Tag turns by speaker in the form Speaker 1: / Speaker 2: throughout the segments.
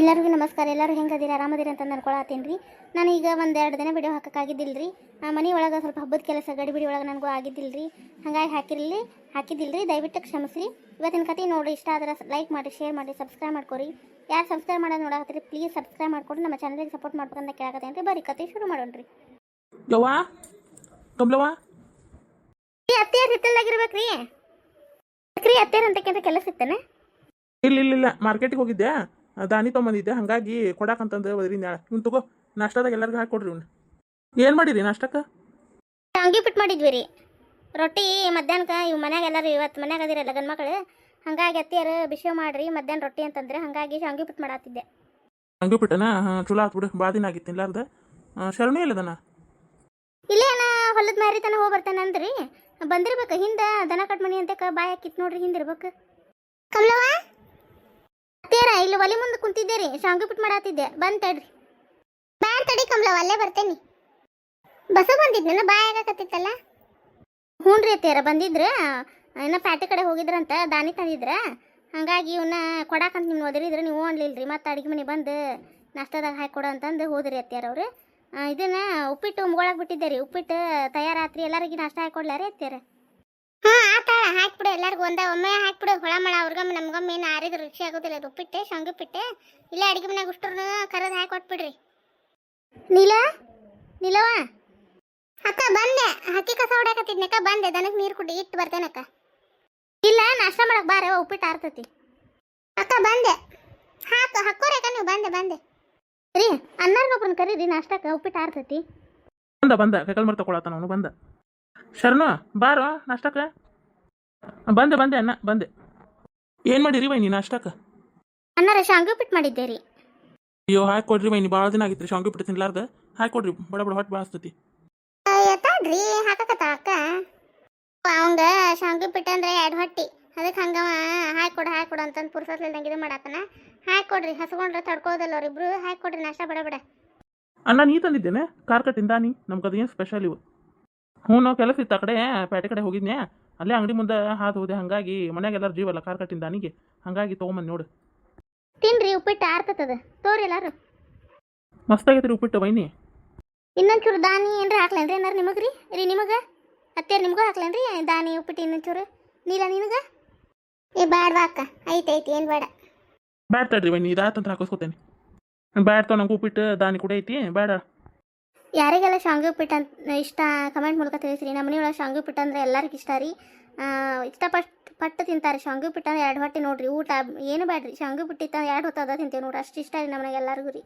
Speaker 1: ಎಲ್ಲರಿಗೂ ನಮಸ್ಕಾರ. ಎಲ್ಲರೂ ಹೆಂಗದಿರಿ ಆರಾಮದಿರಿ ಅಂತ ಅನ್ಕೊಳತ್ತೀನಿ ರೀ ನಾನು ಈಗ ಒಂದು ಎರಡು ದಿನ ವಿಡಿಯೋ ಹಾಕೋಕ್ಕಾಗಿದ್ದಿಲ್ಲ ರೀ ಮನೆ ಒಳಗೆ ಸ್ವಲ್ಪ ಹಬ್ಬದ ಕೆಲಸ ಗಡಿಬಿಡಿ ಒಳಗೆ ನನಗೂ ಆಗಿದ್ದಿಲ್ಲ ರೀ ಹಾಗಾಗಿ ಹಾಕಿರಲಿ ಹಾಕಿದ್ದಿಲ್ಲ ರೀ ದಯವಿಟ್ಟು ಕ್ಷಮಿಸ್ರಿ. ಇವತ್ತಿನ ಕತೆ ನೋಡಿ ಇಷ್ಟ ಆದ್ರೆ ಲೈಕ್ ಮಾಡಿ ಶೇರ್ ಮಾಡಿ ಸಬ್ಸ್ಕ್ರೈಬ್ ಮಾಡ್ಕೊರಿ. ಯಾರು ಸಬ್ಸ್ಕ್ರೈಬ್ ಮಾಡೋದು ನೋಡಾಕತ್ತೀರಿ ಪ್ಲೀಸ್ ಸಬ್ಸ್ಕ್ರೈಬ್ ಮಾಡ್ಕೊಂಡು. ನಮ್ಮ ಚಾನಲ್ಗೆ ಸಪೋರ್ಟ್ ಮಾಡ್ಬೇಕಂತ ಕೇಳಕತ್ತೇನೆ ರೀ ಬರೀ ಕತೆ ಶುರು ಮಾಡೋಣ ರೀ
Speaker 2: ಯವ್ವ? ಕಮ್ಲವ್ವ?
Speaker 1: ಅತ್ತೆಯರ್ ಹಿತ್ತಲ್ದಾಗಿರ್ಬೇಕು ರೀ ರೀ ಅತ್ತೆಯರ್ ಅಂತ ಕೆಲಸ ಇತ್ತೇನೆ?
Speaker 2: ಇಲ್ಲ ಇಲ್ಲ ಇಲ್ಲ. ಮಾರ್ಕೆಟಿಗೆ ಹೋಗಿದ್ದೆ. ಆ, ದಾನಿ ತೊಗೊಂಬಂದಿದ್ದೆ ಹಾಗಾಗಿ ಕೊಡಾಕಂತಂದು ನಾಳೆ ಇವ್ನು ತಗೋ ನಾಷ್ಟಾದಾಗ ಎಲ್ಲರಿಗೂ ಹಾಕಿ ಇವ್ನು. ಏನು ಮಾಡಿರಿ ನಾಷ್ಟಕ್ಕೆ?
Speaker 1: ಅಂಗಿ ಬಿಟ್ಟು ಮಾಡಿದ್ವಿ ರೀ. ರೊಟ್ಟಿ ಮಧ್ಯಾಹ್ನಕ್ಕೆ ಇವ್ ಮನ್ಯಾಗ ಎಲ್ಲರೂ ಇವತ್ತು ಮನ್ಯಾಗ ಅದಿರಲ್ಲ ಗಂಡು ಮಕ್ಕಳು ಹಂಗಾಗಿ ಅತ್ತಿಯರು ಬಿಸಿ ಮಾಡ್ರಿ ಮಧ್ಯಾಹ್ನ ರೊಟ್ಟಿ ಅಂತಂದ್ರೆ ಹಾಗಾಗಿ ಪಿಟ್ ಮಾಡತ್ತಿದ್ದೆ
Speaker 2: ಹಾಂ ಚಲೋ ಆತ್ ಬಿಡು ಭಾಳ ದಿನ ಆಗಿತ್ತು ಇಲ್ಲಾರ್ದ. ಶರಣು ಇಲ್ಲದನ
Speaker 1: ಇಲ್ಲೇ ಏನ ಹೊಲದ ಮ್ಯಾರಿ ತನ ಹೋಗಿ ಬರ್ತಾನೆ ಅಂದ್ರಿ. ಬಂದಿರ್ಬೇಕು ಹಿಂದೆ ದನ ಕಟ್ ಮನಿ ಅಂತ ಬಾಯ್ ಹಾಕಿತ್ ನೋಡ್ರಿ ಹಿಂದಿರ್ಬೇಕು. ಕಮಲವ ಅತ್ತೇರ ಇಲ್ಲಿ ಒಲೆ ಮುಂದೆ ಕುಂತಿದ್ದೆ ರೀ ಪುಟ್ ಮಾಡಾತಿದ್ದೆ. ಮಾಡತ್ತಿದ್ದೆ ಬಂದ್ ತಡ್ರಿ. ಬ್ಯಾಡ ತಡಿ ಕಮಲ ಅಲ್ಲೇ ಬರ್ತೇನಿ. ಬಸ ಬಂದಿದ್ನ ಬಾಯ್ ಆಗಕತ್ತಿತ್ತಲ್ಲ ಹ್ಞೂ ರೀ ಅತ್ತೇರ ಬಂದಿದ್ರ? ಏನೋ ಪ್ಯಾಟಿ ಕಡೆ ಹೋಗಿದ್ರಂತ, ದಾನಿ ತಂದಿದ್ರ? ಹಂಗಾಗಿ ಇವನ್ನ ಕೊಡಾಕಂತ ನಿಮ್ಗೆ ಇದ್ರೆ ನೀವು ಅನ್ಲಿಲ್ರಿ. ಮತ್ತೆ ಅಡಿಗೆ ಮನೆ ಬಂದು ನಾಷ್ಟದಾಗ ಹಾಕಿ ಕೊಡು ಅಂತಂದು ಹೋದ್ರಿ ಅತ್ಯಾರ ಅವ್ರು. ಇದನ್ನು ಉಪ್ಪಿಟ್ಟು ಮುಗೊಳಕ್ಕೆ ಬಿಟ್ಟಿದ್ದೆ ರೀ. ಉಪ್ಪಿಟ್ಟು ತಯಾರಾತ್ರಿ ಎಲ್ಲರಿಗೂ ನಾಷ್ಟ ಹಾಕೊಡ್ಲಾರಿ ಅತ್ಯಾರ ಹಾಂ ಆತಾಳ ಹಾಕ್ಬಿಡು, ಎಲ್ಲರಿಗೂ ಒಂದ, ಒಮ್ಮೆ ಹಾಕ್ಬಿಡು. ಹೊಳ ಮಳ, ಅವ್ರಿಗಮ್ಮ, ನಮ್ಗಮ್ಮ ಏನು ಆರಿದ್ರೆ ರುಚಿ ಆಗೋದಿಲ್ಲ. ಅದು ಉಪ್ಪಿಟ್ಟು, ಶಾಂಗಿ ಉಪ್ಪಿಟ್ಟು. ಇಲ್ಲೇ ಅಡುಗೆ ಮನ್ಯಾಗ ಉಷ್ಟ್ರನ್ನ ಕರೆದು ಹಾಕಿ ಕೊಟ್ಬಿಡ್ರಿ. ನೀಲ? ನೀಲವ ಅಕ್ಕ, ಬಂದೆ. ಹಕ್ಕಿ ಕಸ ಹೊಡ್ಯಾಕತ್ತಿದ್ನಕ್ಕ ಬಂದೆ. ದನಕ್ಕೆ ನೀರು ಕುಡಿ ಇಟ್ಟು ಬರ್ತೇನೆ ಅಕ್ಕ. ಇಲ್ಲ, ನಾಷ್ಟ ಮಾಡಕ್ಕೆ ಬಾರ ಉಪ್ಪಿಟ್ಟು ಆರ್ತತಿ. ಅಕ್ಕ, ಬಂದೆ. ಹಾಕ ಹಕ್ಕೋರಕ್ಕ ನೀವು ಬಂದೆ ಬಂದೆ. ರೀ ಅನ್ನಾರ್ಗೊಬ್ಬರನ್ನ ಕರೀರಿ, ನಾಷ್ಟಕ್ಕೆ, ಉಪ್ಪಿಟ್ಟು ಆರ್ತತಿ.
Speaker 2: ಬಂದ ಬಂದ. ಕೈಕಲ್ ಮರ್ ತಗೊಳತ್ತಾನ ಅವನು, ಬಂದ. ಶರಣು, ಬಾರೋ, ನಾಷ್ಟಕ್ಕೆ. ಬಂದೆ ಬಂದೆ ಅಣ್ಣ ಬಂದೆ. ಏನು ಮಾಡಿರಿ ವೈನಿ ಅಷ್ಟಕ್ಕ
Speaker 1: ಅನ್ನಾರ ಶಾಂಗಿ ಶಾಂಗು ಮಾಡಿದ್ದೆ ರೀ.
Speaker 2: ಅಯ್ಯೋ ಹಾಕಿ ಕೊಡ್ರಿ ನೀ ಭಾಳ ದಿನ ಆಗಿತ್ತು ಶಾಂಗು ಪಿಟ್ ತಿನ್ಲಾರ್ದ. ಹಾಕಿ ಕೊಡ್ರಿ ಬಡ ಬಡ ಹೊಟ್ಟೆ ಬಾಸ್ತತಿ
Speaker 1: ಎತ್ತಾಡ್ರಿ ಹಾಕಕತ್ತ ಅಕ್ಕ? ಅವಂಗ ಶಾಂಗು ಪಿಟ್ ಅಂದ್ರೆ ಎರಡು ಹೊಟ್ಟಿ. ಅದಕ್ಕೆ ಹಂಗವ ಹಾಕಿ ಕೊಡು ಅಂತಂದು ಪುರ್ಸತ್ಲಿಲ್ದಂಗೆ ಇದು ಮಾಡಾತನ ಹಾಕೊಡ್ರಿ ಹಸ್ಕೊಂಡ್ರೆ ತಡ್ಕೋದಲ್ಲ ಅವ್ರಿಬ್ರು ಕೊಡ್ರಿ ನಾಷ್ಟ ಬಡ ಬಡ.
Speaker 2: ಅಣ್ಣ ನೀ ತಂದಿದ್ದೇನೆ? ಕಾರ್ ಕಟ್ಟಿಂದ ನೀ? ನಮ್ಗೆ ಅದೇನು ಸ್ಪೆಷಲ್ ಇವು? ಹ್ಞೂ ನಾವು ಕೆಲಸ ಇತ್ತು ಆ ಕಡೆ ಪೇಟೆ ಕಡೆ ಹೋಗಿದ್ನೆ ಅಲ್ಲೇ ಅಂಗಡಿ ಮುಂದೆ ಹಾದು ಹೋದೆ. ಹಾಗಾಗಿ ಮನ್ಯಾಗ ಎಲ್ಲರೂ ಜೀವಲ್ಲ ಕಾರ್ ಕಟ್ಟಿಂದ ನನಗೆ ಹಾಗಾಗಿ ತೊಗೊಂಬಂದು ನೋಡು.
Speaker 1: ತಿನ್ರಿ ಉಪ್ಪಿಟ್ಟು ಆರ್ತತದ. ತೋರಿ ಎಲ್ಲಾರು.
Speaker 2: ಮಸ್ತಾಗೈತೆ ಉಪ್ಪಿಟ್ಟು ವೈನಿ.
Speaker 1: ಇನ್ನೊಂಚೂರು ದಾನಿ ಏನ್ರಿ ಹಾಕ್ಲೇನ್ರಿ ಏನಾರು ನಿಮಗೆ ರೀ ರೀ ನಿಮಗೆ? ಅತ್ತೆ ನಿಮಗೂ ಹಾಕ್ಲೇನ್ರಿ? ದಾನಿ ಉಪ್ಪಿಟ್ಟು ಇನ್ನೊಂಚೂರು. ನೀಲ ನಿನಗ? ಏ ಬ್ಯಾಡ್ವಾ ಅಕ್ಕ. ಐತೆ ಐತಿ ಏನು ಬೇಡ.
Speaker 2: ಬ್ಯಾಡ್ ತಡ್ರಿ ವೈನಿ ಇದಾತಂತ ಹಾಕಿಸ್ಕೊತೇನೆ. ಬ್ಯಾಡ್ ತೊ ನಂಗೆ ಉಪ್ಪಿಟ್ಟು ದಾನಿ ಕೂಡ ಐತಿ. ಬೇಡ
Speaker 1: ಯಾರಿಗೆಲ್ಲ ಶಾಂಗು ಉಪ್ಪಿಟ್ಟು ಅಂತ ಇಷ್ಟ, ಕಮೆಂಟ್ ಮೂಲಕ ತಿಳಿಸ್ರಿ. ನಮ್ಮ ಮನೆಯೊಳಗೆ ಶಾಂಗು ಉಪ್ಪಿಟ್ಟು ಅಂದರೆ ಎಲ್ಲರಿಗೂ ಇಷ್ಟ ರೀ. ಇಷ್ಟಪಟ್ಟು ಪಟ್ಟು ತಿಂತಾರೆ. ಶಾಂಗು ಉಪ್ಪಿಟ್ಟು ಅಂದ್ರೆ ಎರಡು ಹೊಟ್ಟೆ ನೋಡ್ರಿ. ಊಟ ಏನು ಬೇಡ್ರಿ ಶಾಂಗಿ ಉಪ್ಪಿಟ್ಟು ಎರಡು ಹೊತ್ತು ಅದ ತಿಂತೇವೆ ನೋಡ್ರಿ. ಅಷ್ಟು ಇಷ್ಟ ರೀ ನಮ್ಮನೆಗೆ ಎಲ್ಲರಿಗೂ ರೀ.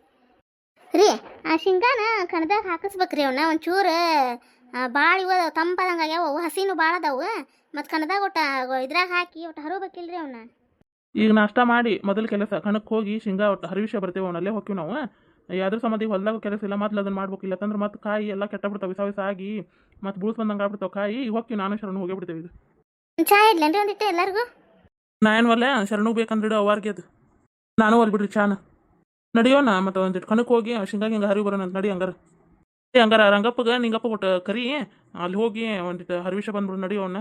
Speaker 1: ರೀ, ಆ ಶೇಂಗಾನ ಕಣದಾಗ ಹಾಕಿಸ್ಬೇಕ್ರಿ ಅವನ್ನ ಒಂಚೂರು ಭಾಳ ಇವ ತಂಪದಂಗೆ ಆಗ್ಯಾವ. ಹಸಿನು ಭಾಳ ಅದಾವು. ಮತ್ತು ಕಣದಾಗ ಒಟ್ಟ ಇದ್ರಾಗ ಹಾಕಿ ಒಟ್ಟು ಹರಬೇಕಿಲ್ರಿ ಅವನ್ನ
Speaker 2: ಈಗ ನಾಷ್ಟ ಮಾಡಿ ಮೊದಲು ಕೆಲಸ. ಕಣಕ್ಕೆ ಹೋಗಿ ಶೇಂಗಾ ಒಟ್ಟು ಹರಿವಿಷ ಬರ್ತೇವೆ. ಅವನಲ್ಲೇ ಹೋಗ್ತೀವಿ ನಾವು. ಯಾವ್ದ್ರ ಸಂಬಂಧಿ ಹೊಲ್ದಾಗ ಕೆಲಸ ಇಲ್ಲ ಮೊದ್ಲು ಅದನ್ನ ಮಾಡ್ಬೇಕು. ಇಲ್ಲ ಅಂತಂದ್ರೆ ಮತ್ತೆ ಕಾಯಿ ಎಲ್ಲ ಕೆಟ್ಟ ಬಿಡ್ತಾವೆ ವಿಸ ವಿಸ ಆಗಿ ಮತ್ತೆ ಬೂಸ್ ಬಂದಂಗೆ ಆಗ್ಬಿಡ್ತಾವೆ. ಕಾಯಿ ಹೋಗ್ತೀವಿ ನಾನು ಶರಣು ಹೋಗಿ ಬಿಡ್ತೇವೆ ಇದು
Speaker 1: ಚಾ ಇಡ್ಲೇನ್ರಿ ಒಂದಿಟ್ಟು ಎಲ್ಲರಿಗೂ?
Speaker 2: ನಾ ಏನು ಒಲ್ಲೆ? ಶರಣು ಬೇಕಂದ್ರೆ ಅವ್ರಿಗೆ ಅದು. ನಾನು ಒಲ್ ಬಿಡ್ರಿ ಚಾನ. ನಡಿಯೋಣ ಮತ್ತೆ ಒಂದಿಟ್ಟು ಕಣಕ್ಕೆ ಹೋಗಿ ಶಿಂಗಾಗಿ ಹಿಂಗೆ ಹರಿವು ಬರೋಣ ಅಂತ ನಡಿ ಹಂಗಾರ. ಏ ಹಂಗಾರ ರಂಗಪ್ಪಗೆ ನಿಂಗಪ್ಪ ಕೊಟ್ಟು ಕರಿ ಅಲ್ಲಿ ಹೋಗಿ ಒಂದಿಟ್ಟು ಹರಿವಿಷ ಬಂದ್ಬಿಡು ನಡಿಯೋಣ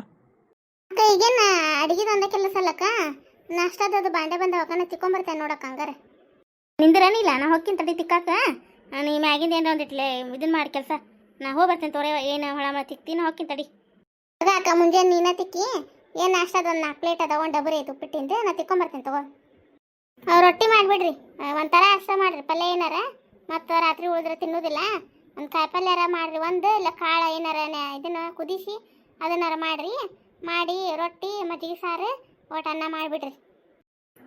Speaker 1: ಅಕ್ಕ ಈಗೇನ ಅಡಿಗೆದಂದ ಕೆಲಸ ಅಲ್ಲಕ್ಕ? ನಾಷ್ಟದದು ಬಾಂಡೆ ಬಂದ ತಿಕ್ಕೊಂಬರ್ತೇನೆ ನೋಡಕ್ಕ ಹಂಗಾರೆ. ನಿಂದಿರನಿಲ್ಲ ನಾ ಹೋಗ್ತೀನಿ ತಡಿ ತಿಕ್ಕಾಕ. ನೀ ಮ್ಯಾಗಿಂದ ಏನೋ ಒಂದಿಟ್ಲೆ ಇದನ್ನ ಮಾಡಿ ಕೆಲಸ. ನಾ ಹೋಗಿ ಬರ್ತೇನೆ ತೋರೆ ಏನು ಹೊಳ ಮಾಡಿ ತಿಕ್ತೀನಿ ಹೋಗ್ತೀನಿ ತಡಿ. ಅಕ್ಕ ಮುಂಜಾನೆ ನೀನ ತಿಕ್ಕಿ ಏನು ಅದ ಒಂದು ನಾಲ್ಕು ಪ್ಲೇಟ್ ಅದ ಒಂದು ಡಬರಿ ಐತೆ ಉಪ್ಪಿಟ್ಟಿಂದ ನಾ ತಿಕ್ಕೊಂಬರ್ತೇನೆ ತಗೋ. ಅವ್ರು ರೊಟ್ಟಿ ಮಾಡಿಬಿಡ್ರಿ ಒಂಥರ ಅಷ್ಟ ಮಾಡ್ರಿ ಪಲ್ಯ ಏನಾರ. ಮತ್ತು ರಾತ್ರಿ ಉಳಿದ್ರೆ ತಿನ್ನೋದಿಲ್ಲ. ಒಂದು ಕಾಯಿ ಪಲ್ಯಾರ ಮಾಡ್ರಿ ಒಂದು ಇಲ್ಲ ಕಾಳು ಏನಾರ ಇದನ್ನು ಇದನ್ನ ಕುದಿಸಿ ಅದನ್ನಾರ ಮಾಡ್ರಿ. ಮಾಡಿ ರೊಟ್ಟಿ ಮಜ್ಜಿಗೆ ಸಾರು ಒಟ್ಟು ಅನ್ನ ಮಾಡಿಬಿಡ್ರಿ.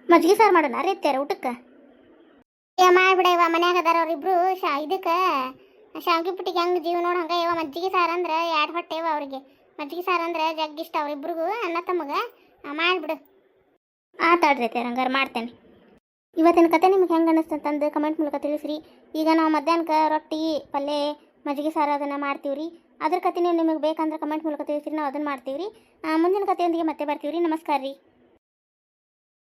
Speaker 1: ಮಜ್ಜಿಗೆ ಸಾರು ಮಾಡೋಣ ರೀತ್ಯಾರ ಊಟಕ್ಕೆ? ಏ ಮಾಡ್ಬಿಡ ಇವ ಮನ್ಯಾಗ ಅದಾರ ಅವ್ರಿಬ್ರು ಶಾ, ಇದಕ್ಕೆ ಶಾವ್ಗಿ ಪುಟ್ಟಿಗೆ ಹೆಂಗೆ ಜೀವ ನೋಡ್ ಹಂಗೆ ಇವ. ಮಜ್ಜಿಗೆ ಸಾರು ಅಂದ್ರೆ ಎರಡು ಹೊಟ್ಟೆ ಇವ ಅವ್ರಿಗೆ. ಮಜ್ಜಿಗೆ ಸಾರು ಅಂದ್ರೆ ಜಗ್ಗಿಷ್ಟ ಅವ್ರಿಬ್ರಿಗೂ ಅನ್ನ ತಮ್ಮಗ. ಮಾಡಿಬಿಡು ಬಿಡು. ಅತ್ಯಾರ ಹಂಗಾರೆ ಮಾಡ್ತೇನೆ. ಇವತ್ತಿನ ಕತೆ ನಿಮ್ಗೆ ಹೆಂಗೆ ಅನ್ನಿಸ್ತಂತಂದು ಕಮೆಂಟ್ ಮೂಲಕ ತಿಳಿಸ್ರಿ. ಈಗ ನಾವು ಮಧ್ಯಾಹ್ನಕ್ಕೆ ರೊಟ್ಟಿ, ಪಲ್ಯ, ಮಜ್ಜಿಗೆ ಸಾರು ಅದನ್ನು ಮಾಡ್ತೀವಿ ರೀ ಅದ್ರ ಕತೆ ನೀವು ನಿಮಗೆ ಬೇಕಂದ್ರೆ ಕಮೆಂಟ್ ಮೂಲಕ ತಿಳಿಸ್ರಿ, ನಾವು ಅದನ್ನು ಮಾಡ್ತೀವಿ ರೀ ಮುಂದಿನ ಕಥೆಯೊಂದಿಗೆ ಮತ್ತೆ ಬರ್ತೀವಿ ರೀ ನಮಸ್ಕಾರ ರೀ